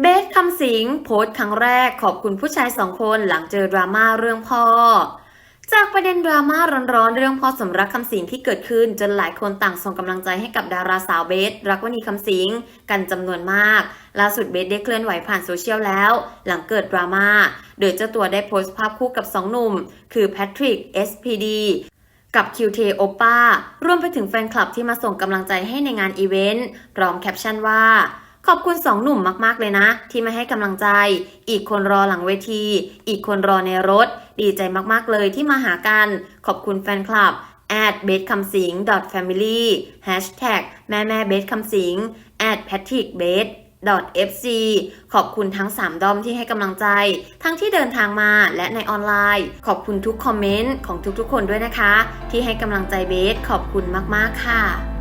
เบสคำสิงโพสต์ครั้งแรกขอบคุณผู้ชายสองคนหลังเจอดราม่าเรื่องพ่อ จากประเด็นดราม่าร้อนๆ เรื่องพ่อสมรักคำสิงที่เกิดขึ้นจนหลายคนต่างส่งกำลังใจให้กับดาราสาวเบส รักวณีคำสิงกันจำนวนมาก ล่าสุดเบสได้เคลื่อนไหวผ่านโซเชียลแล้ว หลังเกิดดราม่าโดยเจ้าตัวได้โพสต์ภาพคู่กับสองหนุ่ม คือแพทริก SPD กับ QT o p a รวมไปถึงแฟนคลับที่มาส่งกำลังใจให้ในงานอีเวนต์พร้อมแคปชั่นว่า ขอบคุณสองหนุ่มมากๆเลยนะ ที่มาให้กำลังใจ อีกคนรอหลังเวที อีกคนรอในรถ ดีใจมากๆเลยที่มาหากัน ขอบคุณแฟนคลับ at b e s c o m s i n g family hashtag แม่แม่เบสคำสิง at patrick b e s fc ขอบคุณทั้ง 3 ดอมที่ให้กำลังใจ ทั้งที่เดินทางมาและในออนไลน์ ขอบคุณทุกคอมเมนต์ของทุกๆ คนด้วยนะคะ ที่ให้กำลังใจเบสขอบคุณมากๆค่ะ